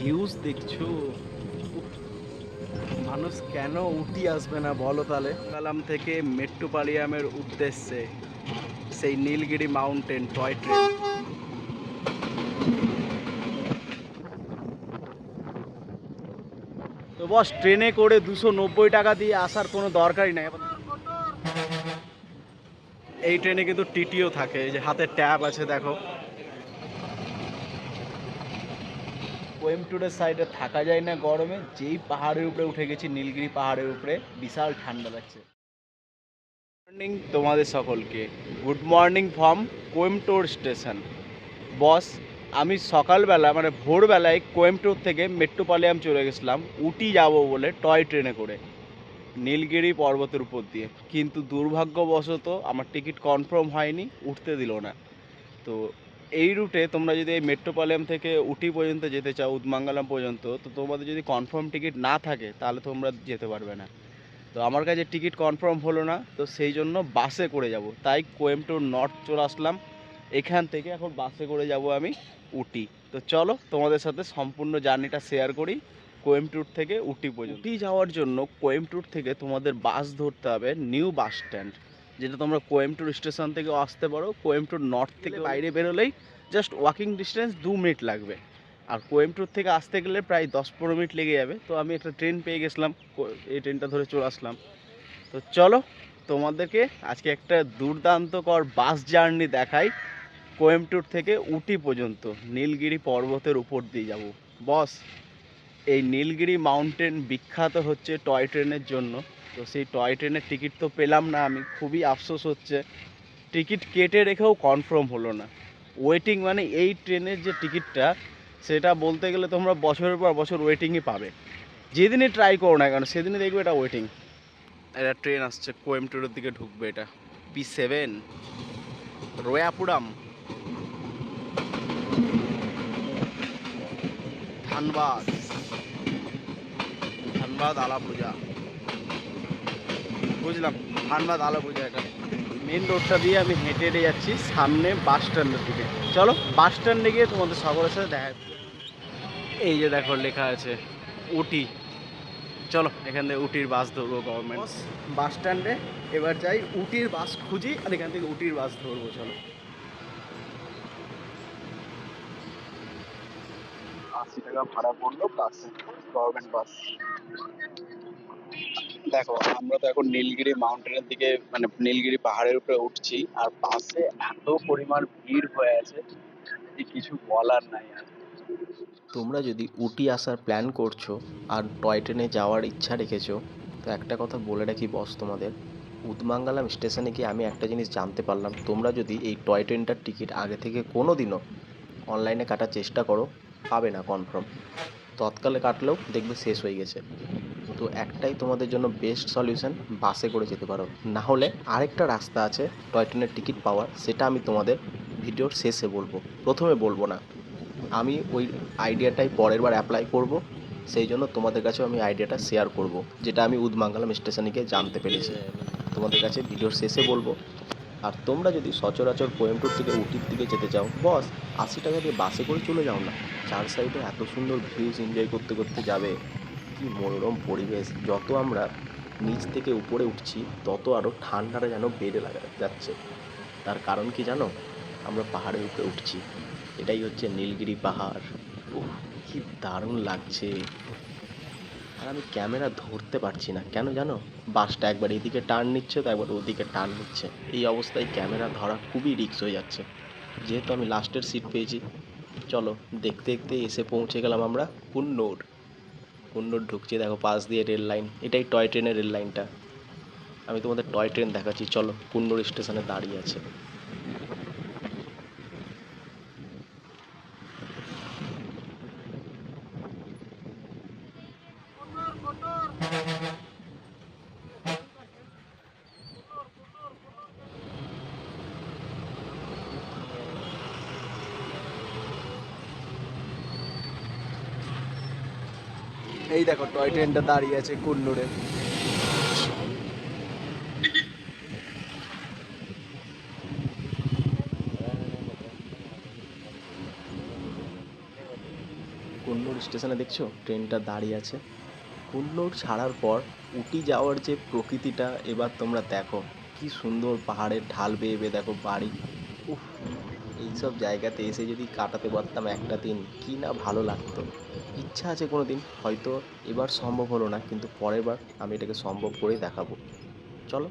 Views দেখছ? মানুষ কেন উটি আসবে না বলো তাহলে? কালাম থেকে মেট্টুপালিয়ামের উদ্দেশ্যে সেই নীলগিরি মাউন্টেন টয় ট্রেন। তো বস, ট্রেনে করে দুশো টাকা দিয়ে আসার কোনো দরকারই নাই। এই ট্রেনে কিন্তু টিটিও থাকে যে হাতে ট্যাব আছে, দেখো। কোয়েম্বটুরের সাইডে থাকা যায় না গরমে, যেই পাহাড়ের উপরে উঠে গেছি, নীলগিরি পাহাড়ের উপরে, বিশাল ঠান্ডা লাগছে। মর্নিং তোমাদের সকলকে। Good morning from Coimbatore station boss আমি সকালবেলা মানে ভোরবেলায় কোয়েম্বটোর থেকে মেট্রোপালিয়াম চলে গেছিলাম। উটি যাব বলে টয় ট্রেনে করে, নীলগিরি পর্বতের উপর দিয়ে। কিন্তু দুর্ভাগ্যবশত আমার টিকিট কনফার্ম হয়নি, উঠতে দিল না। তো এই রুটে তোমরা যদি এই মেট্রোপলিয়াম থেকে উটি পর্যন্ত যেতে চাও, উদমাঙ্গালাম পর্যন্ত, তো তোমাদের যদি কনফার্ম টিকিট না থাকে, তাহলে তোমরা যেতে পারবে না। তো আমার কাছে টিকিট কনফার্ম হলো না, তো সেই জন্য বাসে করে যাব। তাই কোয়েম্বটোর নর্থ চলে আসলাম। এখান থেকে এখন বাসে করে যাব আমি উটি। তো চলো তোমাদের সাথে সম্পূর্ণ জার্নিটা শেয়ার করি কোয়েম্বটুর থেকে উটি পর্যন্ত। উটি যাওয়ার জন্য কোয়েম্বটুর থেকে তোমাদের বাস ধরতে হবে নিউ বাস স্ট্যান্ড যেটা তোমরা কোয়েম্বটুর স্টেশন থেকে আসতে পারো কোয়েম্বটুর নর্থ থেকে বাইরে বেরোলেই জাস্ট ওয়াকিং ডিস্টেন্স দু মিনিট লাগবে। আর কোয়েম্বটুর থেকে আসতে গেলে প্রায় দশ পনেরো মিনিট লেগে যাবে। তো আমি একটা ট্রেন পেয়ে গেছিলাম এই ট্রেনটা ধরে চলে আসলাম। তো চলো তোমাদেরকে আজকে একটা দুর্দান্তকর বাস জার্নি দেখাই কোয়েম্বটুর থেকে উটি পর্যন্ত নীলগিরি পর্বতের উপর দিয়ে যাব। বস এই নীলগিরি মাউন্টেন বিখ্যাত হচ্ছে টয় ট্রেনের জন্য। তো সেই টয় ট্রেনের টিকিট তো পেলাম না, আমি খুবই আফসোস হচ্ছে। টিকিট কেটে রেখেও কনফার্ম হলো না। ওয়েটিং মানে এই ট্রেনের যে টিকিটটা, সেটা বলতে গেলে তোমরা বছরের পর বছর ওয়েটিংই পাবে। যেদিনই ট্রাই করো না কেন, সেদিনই দেখবে এটা ওয়েটিং এটা ট্রেন আসছে কোয়েম্বটুরের দিকে ঢুকবে এটা। P seven Royapuram. Dhanbad. Dhanbad আলা পূজা বুঝলাম। ধানবাদ আলা পূজা এটা মেন রোডটা দিয়ে আমি হেঁটে হেঁটে যাচ্ছি সামনে বাস স্ট্যান্ডের দিকে। চলো বাস স্ট্যান্ডে গিয়ে তোমাদের সকলের সাথে দেখা এই যে দেখো লেখা আছে উটি। চলো এখান থেকে উটির বাস ধরবো গভর্নমেন্ট বাস স্ট্যান্ডে এবার যাই উটির বাস খুঁজি আর এখান থেকে উটির বাস ধরবো চলো। আশি টাকা ভাড়া পড়ল বাস গভর্নমেন্ট বাস দেখো, আমরা তো এখন নীলগিরি মাউন্টেনের দিকে মানে নীলগিরি পাহাড়ের উপরে উঠছি, আর পাশে এত পরিমাণ ভিড় হয়ে আছে যে কিছু বলার নাই আর। তোমরা যদি উটি আসার প্ল্যান করছ আর টয় ট্রেনে যাওয়ার ইচ্ছা রেখেছো, তো একটা কথা বলে রাখি বস তোমাদের। উদমাঙ্গালাম স্টেশনে গিয়ে আমি একটা জিনিস জানতে পারলাম, তোমরা যদি এই টয় ট্রেনটার টিকিট আগে থেকে কোনো দিনও অনলাইনে কাটার চেষ্টা করো, পাবে না কনফার্ম তৎকালে কাটলেও দেখবে শেষ হয়ে গেছে। তো একটাই তোমাদের জন্য বেস্ট সলিউশন বাসে করে যেতে পারো। না হলে আরেকটা রাস্তা আছে টয় ট্রেনের টিকিট পাওয়ার, সেটা আমি তোমাদের ভিডিওর শেষে বলব। প্রথমে বলব না, আমি ওই আইডিয়াটাই পরের বার অ্যাপ্লাই করব, সেই জন্য তোমাদের কাছেও আমি আইডিয়াটা শেয়ার করব, যেটা আমি উদমাঙ্গালাম স্টেশনে গিয়ে জানতে পেরেছি। তোমাদের কাছে ভিডিওর শেষে বলব, আর তোমরা যদি সচরাচর কোয়েম্বটুর থেকে উটির দিকে যেতে চাও, বস, আশি টাকা দিয়ে বাসে করে চলে যাও না। চার সাইডে এত সুন্দর ভিউজ এনজয় করতে করতে যাবে। কি মনোরম পরিবেশ, যত আমরা নিচ থেকে উপরে উঠছি, তত আরও ঠান্ডাটা যেন বেড়ে লাগা, যাচ্ছে। তার কারণ কি জানো? আমরা পাহাড়ের উপরে উঠছি। এটাই হচ্ছে নীলগিরি পাহাড়। উফ, কি দারুণ লাগছে। আর আমি ক্যামেরা ধরতে পারছি না। কেন জানো? বাসটা একবার এদিকে টার্ন নিচ্ছে, তো একবার ওদিকে টার্ন নিচ্ছে। এই অবস্থায় ক্যামেরা ধরা খুবই রিস্ক হয়ে যাচ্ছে। যেহেতু আমি লাস্টের সিট পেয়েছি। চলো, দেখতে দেখতে এসে পৌঁছে গেলাম আমরা কুন্নুর কুন্নুর ঢুকছে, দেখো পাশ দিয়ে রেল লাইন। এটাই টয় ট্রেনের রেল লাইনটা। আমি তোমাদের টয় ট্রেন দেখাচ্ছি, চলো কুন্নুর স্টেশনে দাঁড়িয়ে আছে। এই দেখো টয় ট্রেনটা দাঁড়িয়ে আছে কুন্নুরে। কুন্নুর স্টেশনে দেখছ? ট্রেনটা দাঁড়িয়ে আছে। কুল্লোর ছাড়ার পর উটি যাওয়ার যে প্রকৃতিটা, এবার তোমরা দেখো। কি সুন্দর পাহাড়ের ঢাল বেয়ে বেয়ে দেখো বাড়ি। এইসব জায়গাতে এসে যদি কাটাতে পারতাম একটা দিন, কি না ভালো লাগতো। ইচ্ছা আছে কোনো দিন হয়তো এবার সম্ভব হলো না, কিন্তু পরের বার আমি এটাকে সম্ভব করে দেখাবো। চলো,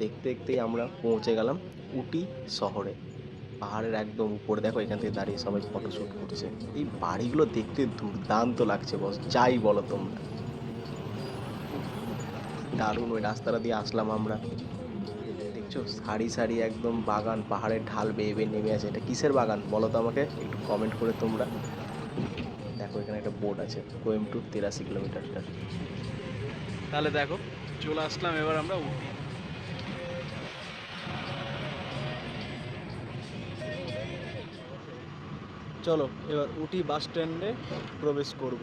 দেখতে দেখতেই আমরা পৌঁছে গেলাম উটি শহরে। পাহাড়ের একদম উপরে, দেখো এখান থেকে দাঁড়িয়ে সবাই ফটোশ্যুট করছে। এই বাড়িগুলো দেখতে দুর্দান্ত লাগছে বস যাই বলো তোমরা। দারুণ, ওই রাস্তাটা দিয়ে আসলাম আমরা। দেখছ? সারি সারি একদম বাগান পাহাড়ের ঢাল বেয়ে বেয়ে নেমে আছে। এটা কিসের বাগান? বলো তো আমাকে, একটু কমেন্ট করে তোমরা। দেখো, এখানে একটা বোট আছে, কোয়েম্বটুর তিরাশি কিলোমিটারটা তাহলে দেখো, চলে আসলাম এবার আমরা উটি চলো, এবার উটি বাস স্ট্যান্ডে প্রবেশ করব।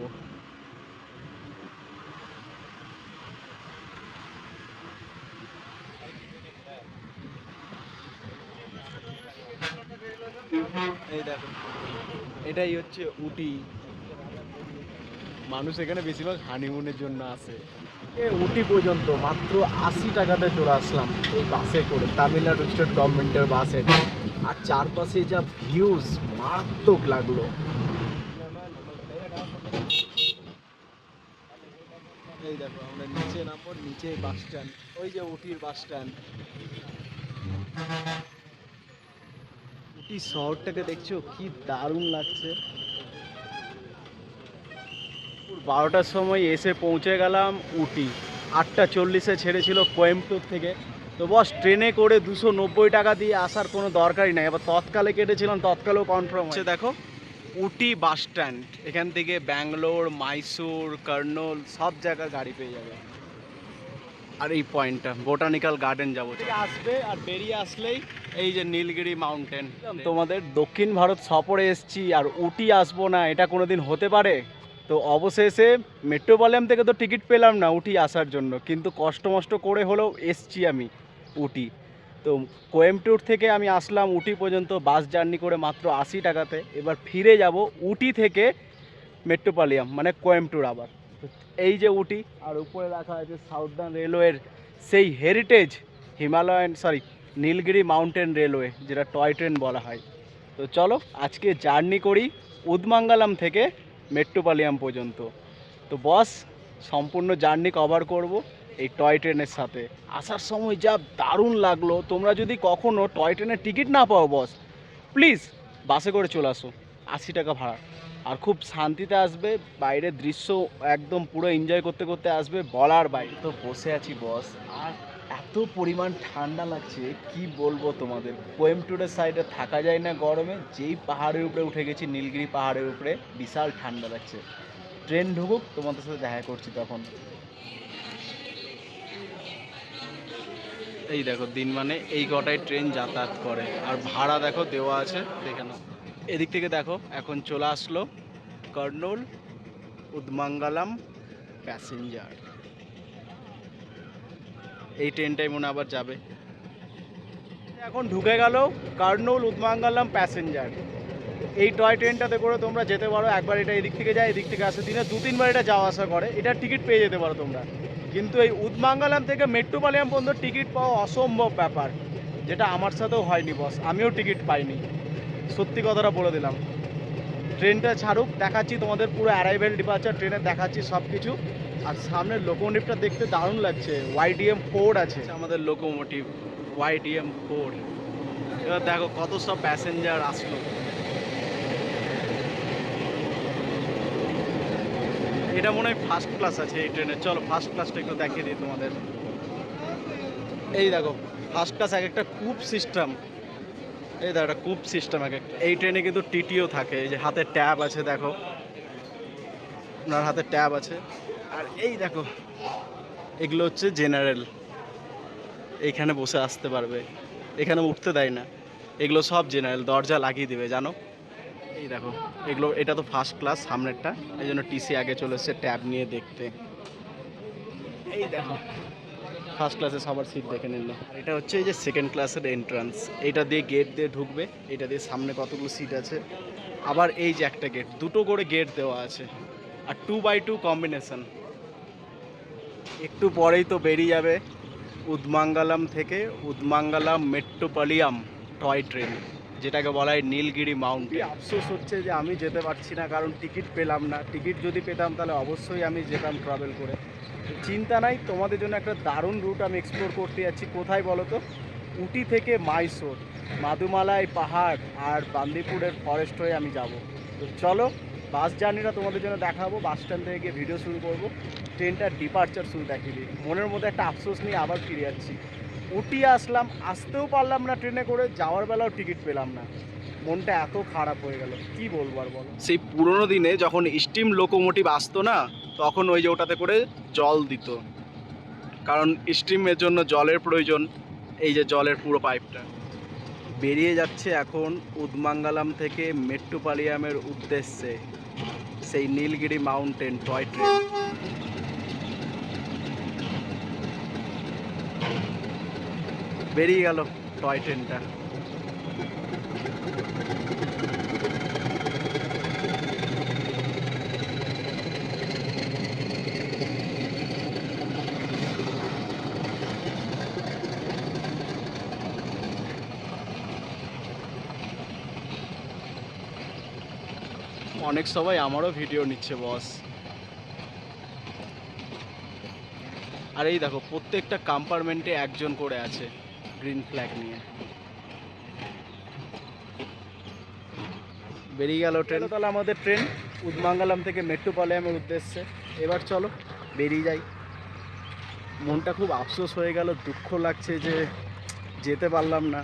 এই দেখো। এটাই হচ্ছে উটি মানুষ এখানে বেশিরভাগ হানিমুনের জন্য আসে। উটি পর্যন্ত মাত্র আশি টাকাতে চলে আসলাম এই বাসে করে তামিলনাড়ু স্টেট গভর্নমেন্টের বাসে। আর চারপাশে যা ভিউজ মারাত্মক লাগল। এই দেখো আমরা নিচে নামবো নিচে বাস স্ট্যান্ড ওই যে উটির বাস স্ট্যান্ড উটি শহরটাকে দেখছ? কি দারুণ লাগছে। বারোটার সময় এসে পৌঁছে গেলাম উটি আটটা চল্লিশে ছেড়েছিল কোয়েম্বটুর থেকে। তো বস ট্রেনে করে দুশো নব্বই টাকা দিয়ে আসার কোনো দরকারই নাই। এবার তৎকালে কেটেছিলাম তৎকালেও কনফার্ম হচ্ছে দেখো উটি বাস স্ট্যান্ড। এখান থেকে ব্যাঙ্গালোর মাইসুর কর্নুল সব জায়গার গাড়ি পেয়ে যাবে। আর এই পয়েন্টটা বোটানিক্যাল গার্ডেন যাব আসবে আর বেরিয়ে আসলেই এই যে নীলগিরি মাউন্টেন। তোমাদের দক্ষিণ ভারত সফরে এসছি আর উটি আসব না এটা কোনোদিন হতে পারে। তো অবশেষে মেট্রোপলিয়াম থেকে তো টিকিট পেলাম না উটি আসার জন্য কিন্তু কষ্ট মষ্ট করে হলেও এসছি আমি উটি। তো কোয়েম্বটুর থেকে আমি আসলাম উটি পর্যন্ত বাস জার্নি করে মাত্র আশি টাকাতে। এবার ফিরে যাব উটি থেকে মেট্রোপলিয়াম মানে কোয়েম্বটুর আবার। এই যে উটি, আর উপরে রাখা আছে সাউদার্ন রেলওয়ের সেই heritage Himalayan sorry Nilgiri mountain railway যেটা টয় ট্রেন বলা হয়। তো চলো, আজকে জার্নি করি উদমাঙ্গালাম থেকে মেট্রোপলিয়াম পর্যন্ত। তো বস সম্পূর্ণ জার্নি কভার করব এই টয় ট্রেনের সাথে। আসার সময় যা দারুণ লাগল, তোমরা যদি কখনো টয় ট্রেনের টিকিট না পাও বস প্লিজ বাসে করে চলে আসো, আশি টাকা ভাড়া। আর খুব শান্তিতে আসবে, বাইরের দৃশ্য একদম পুরো এনজয় করতে করতে আসবে, বলার বাইরে। তো বসে আছি বস আর এত পরিমাণ ঠান্ডা লাগছে, কি বলব তোমাদের? কোয়েম্বটুরের সাইডে থাকা যায় না গরমে, যেই পাহাড়ের উপরে উঠে গেছি, নীলগিরি পাহাড়ের উপরে, বিশাল ঠান্ডা লাগছে। ট্রেন ঢুকুক, তোমাদের সাথে দেখা করছি তখন। এই দেখো, দিন মানে এই কটায় ট্রেন যাতায়াত করে। আর ভাড়া দেখো, দেওয়া আছে দেখে নাও এদিক থেকে দেখো, এখন চলে আসলো কর্নুল উদমাঙ্গালাম প্যাসেঞ্জার। এই ট্রেনটাই মনে আবার যাবে। এখন ঢুকে গেল কার্নুল উদমাঙ্গালাম প্যাসেঞ্জার। এই টয় ট্রেনটাতে করে তোমরা যেতে পারো, একবার এটা এদিক থেকে যায়, এদিক থেকে আসে। দিনে দু তিনবার এটা যাওয়া আসা করে। এটার টিকিট পেয়ে যেতে পারো তোমরা। কিন্তু এই উদমাঙ্গালাম থেকে মেট্রোপালিয়াম পর্যন্ত টিকিট পাওয়া অসম্ভব ব্যাপার, যেটা আমার সাথেও হয়নি, বস। আমিও টিকিট পাইনি। সত্যি কথাটা বলে দিলাম। ট্রেনটা ছাড়ুক, দেখাচ্ছি তোমাদের পুরো অ্যারাইভেল ডিপার্চার ট্রেনে দেখাচ্ছি সব কিছু আর সামনের লোকোমোটিভটা দেখতে দারুণ লাগছে ওয়াইডিএম ফোর আছে। আমাদের লোকোমোটিভ ওয়াইডিএম ফোর এবার দেখো কত সব প্যাসেঞ্জার আসলো। এটা মনে হয় ফার্স্ট ক্লাস আছে এই ট্রেনে। চলো ফার্স্ট ক্লাসটা একটু দেখিয়ে দিই তোমাদের। এই দেখো ফার্স্ট ক্লাস এক একটা কূপ সিস্টেম এই দেখো, একটা কূপ সিস্টেম এক এই ট্রেনে কিন্তু টিটিও থাকে, এই যে হাতে ট্যাব আছে, দেখো। আপনার হাতে ট্যাব আছে। আর এই দেখো, এগুলো হচ্ছে জেনারেল এইখানে বসে আসতে পারবে। এখানে উঠতে দেয় না। এগুলো সব জেনারেল দরজা লাগিয়ে দিবে, জানো? এই দেখো, এগুলো, এটা তো ফার্স্ট ক্লাস সামনেরটা। এই জন্য টিসি আগে চলে এসছে ট্যাব নিয়ে দেখতে। এই দেখো ফার্স্ট ক্লাসে সবার সিট দেখে নিল। এটা হচ্ছে এই যে সেকেন্ড ক্লাসের এন্ট্রান্স এটা দিয়ে গেট দিয়ে ঢুকবে, এটা দিয়ে সামনে কতগুলো সিট আছে। আবার এই যে একটা গেট দুটো করে গেট দেওয়া আছে। আর টু বাই টু কম্বিনেশন একটু পরেই তো বেরিয়ে যাবে উদমাঙ্গালাম থেকে উদমাঙ্গালাম মেট্রোপলিয়াম টয় ট্রেন। যেটাকে বলা হয় নীলগিরি মাউন্টেন। আফসোস হচ্ছে যে আমি যেতে পারছি না কারণ টিকিট পেলাম না। টিকিট যদি পেতাম তাহলে অবশ্যই আমি যেতাম ট্রাভেল করে। চিন্তা নাই তোমাদের জন্য একটা দারুণ রুট আমি এক্সপ্লোর করতে যাচ্ছি। কোথায় বলো তো? উটি থেকে মাইসোর মাদুমালাই পাহাড় আর বান্দিপুরের ফরেস্ট হয়ে আমি যাব। তো চলো বাস জার্নিটা তোমাদের জন্য দেখাবো। বাস স্ট্যান্ড থেকে গিয়ে ভিডিও শুরু করব। ট্রেনটার ডিপার্চার শুরু দেখিয়ে দিই মনের মধ্যে একটা আফসোস নিয়ে আবার ফিরে যাচ্ছি উঠিয়ে আসলাম আসতেও পারলাম না ট্রেনে করে যাওয়ার বেলাও টিকিট পেলাম না। মনটা এত খারাপ হয়ে গেল কি বলব আর বলো? সেই পুরোনো দিনে যখন স্টিম লোকোমোটিভ আসতো না তখন ওই যে ওটাতে করে জল দিত। কারণ স্টিমের জন্য জলের প্রয়োজন এই যে জলের পুরো পাইপটা বেরিয়ে যাচ্ছে এখন উদমাঙ্গালাম থেকে মেট্রোপালিয়ামের উদ্দেশ্যে। সেই নীলগিরি মাউন্টেন টয় ট্রেন। বেরিয়ে গেল টয় ট্রেনটা। অনেক সবাই আমারও ভিডিও নিচ্ছে বস আর এই দেখো, প্রত্যেকটা কম্পার্টমেন্টে একজন করে আছে গ্রিন ফ্ল্যাগ নিয়ে। বেরিয়ে গেল ট্রেন তাহলে আমাদের ট্রেন উদমাঙ্গালাম থেকে মেট্রোপলিয়ামের উদ্দেশ্যে। এবার চলো, বেরিয়ে যাই। মনটা খুব আফসোস হয়ে গেল, দুঃখ লাগছে যে যেতে পারলাম না।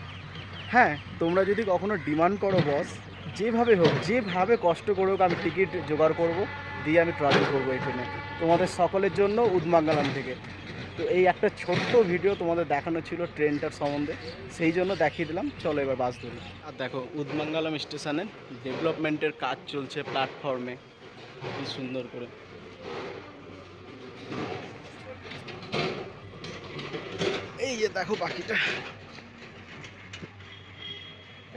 হ্যাঁ তোমরা যদি কখনো ডিমান্ড করো বস যেভাবে হোক, যেভাবে কষ্ট করে হোক আমি টিকিট জোগাড় করব, দিয়ে আমি ট্রাভেল করব ট্রেনে তোমাদের সকলের জন্য উদমাঙ্গালাম থেকে। তো এই একটা ছোট্ট ভিডিও তোমাদের দেখানো ছিল ট্রেনটার সম্বন্ধে, সেই জন্য দেখিয়ে দিলাম। চলো এবার বাস ধরি। আর দেখো, উদমাঙ্গালাম স্টেশনে ডেভেলপমেন্টের কাজ চলছে প্ল্যাটফর্মে কি সুন্দর করে। এই যে দেখো বাকিটা।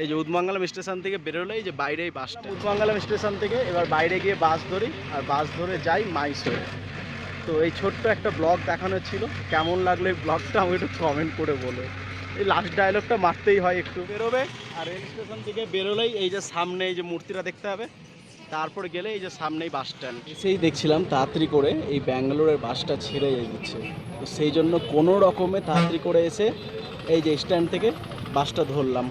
এই যে উদমাঙ্গালাম স্টেশন থেকে বেরোলে এই যে বাইরে এই বাসটা উদমাঙ্গালাম স্টেশন থেকে এবার বাইরে গিয়ে বাস ধরি আর বাস ধরে যাই মাইসোরে তো এই ছোট্ট একটা ব্লগ দেখানো ছিল। কেমন লাগল এই ব্লগটা আমাকে একটু কমেন্ট করে বলো। এই লাস্ট ডায়লগটা মারতেই হয় একটু। বেরোবে আর রেল স্টেশন থেকে বেরোলেই এই যে সামনে এই যে মূর্তিটা দেখতে হবে। তারপর গেলে এই যে সামনেই বাস স্ট্যান্ড এসেই দেখছিলাম তাড়াতাড়ি করে এই ব্যাঙ্গালোরের বাসটা ছেড়ে দিচ্ছে তো সেই জন্য কোনো রকমে তাড়াতাড়ি করে এসে এই যে স্ট্যান্ড থেকে বাসটা ধরলাম।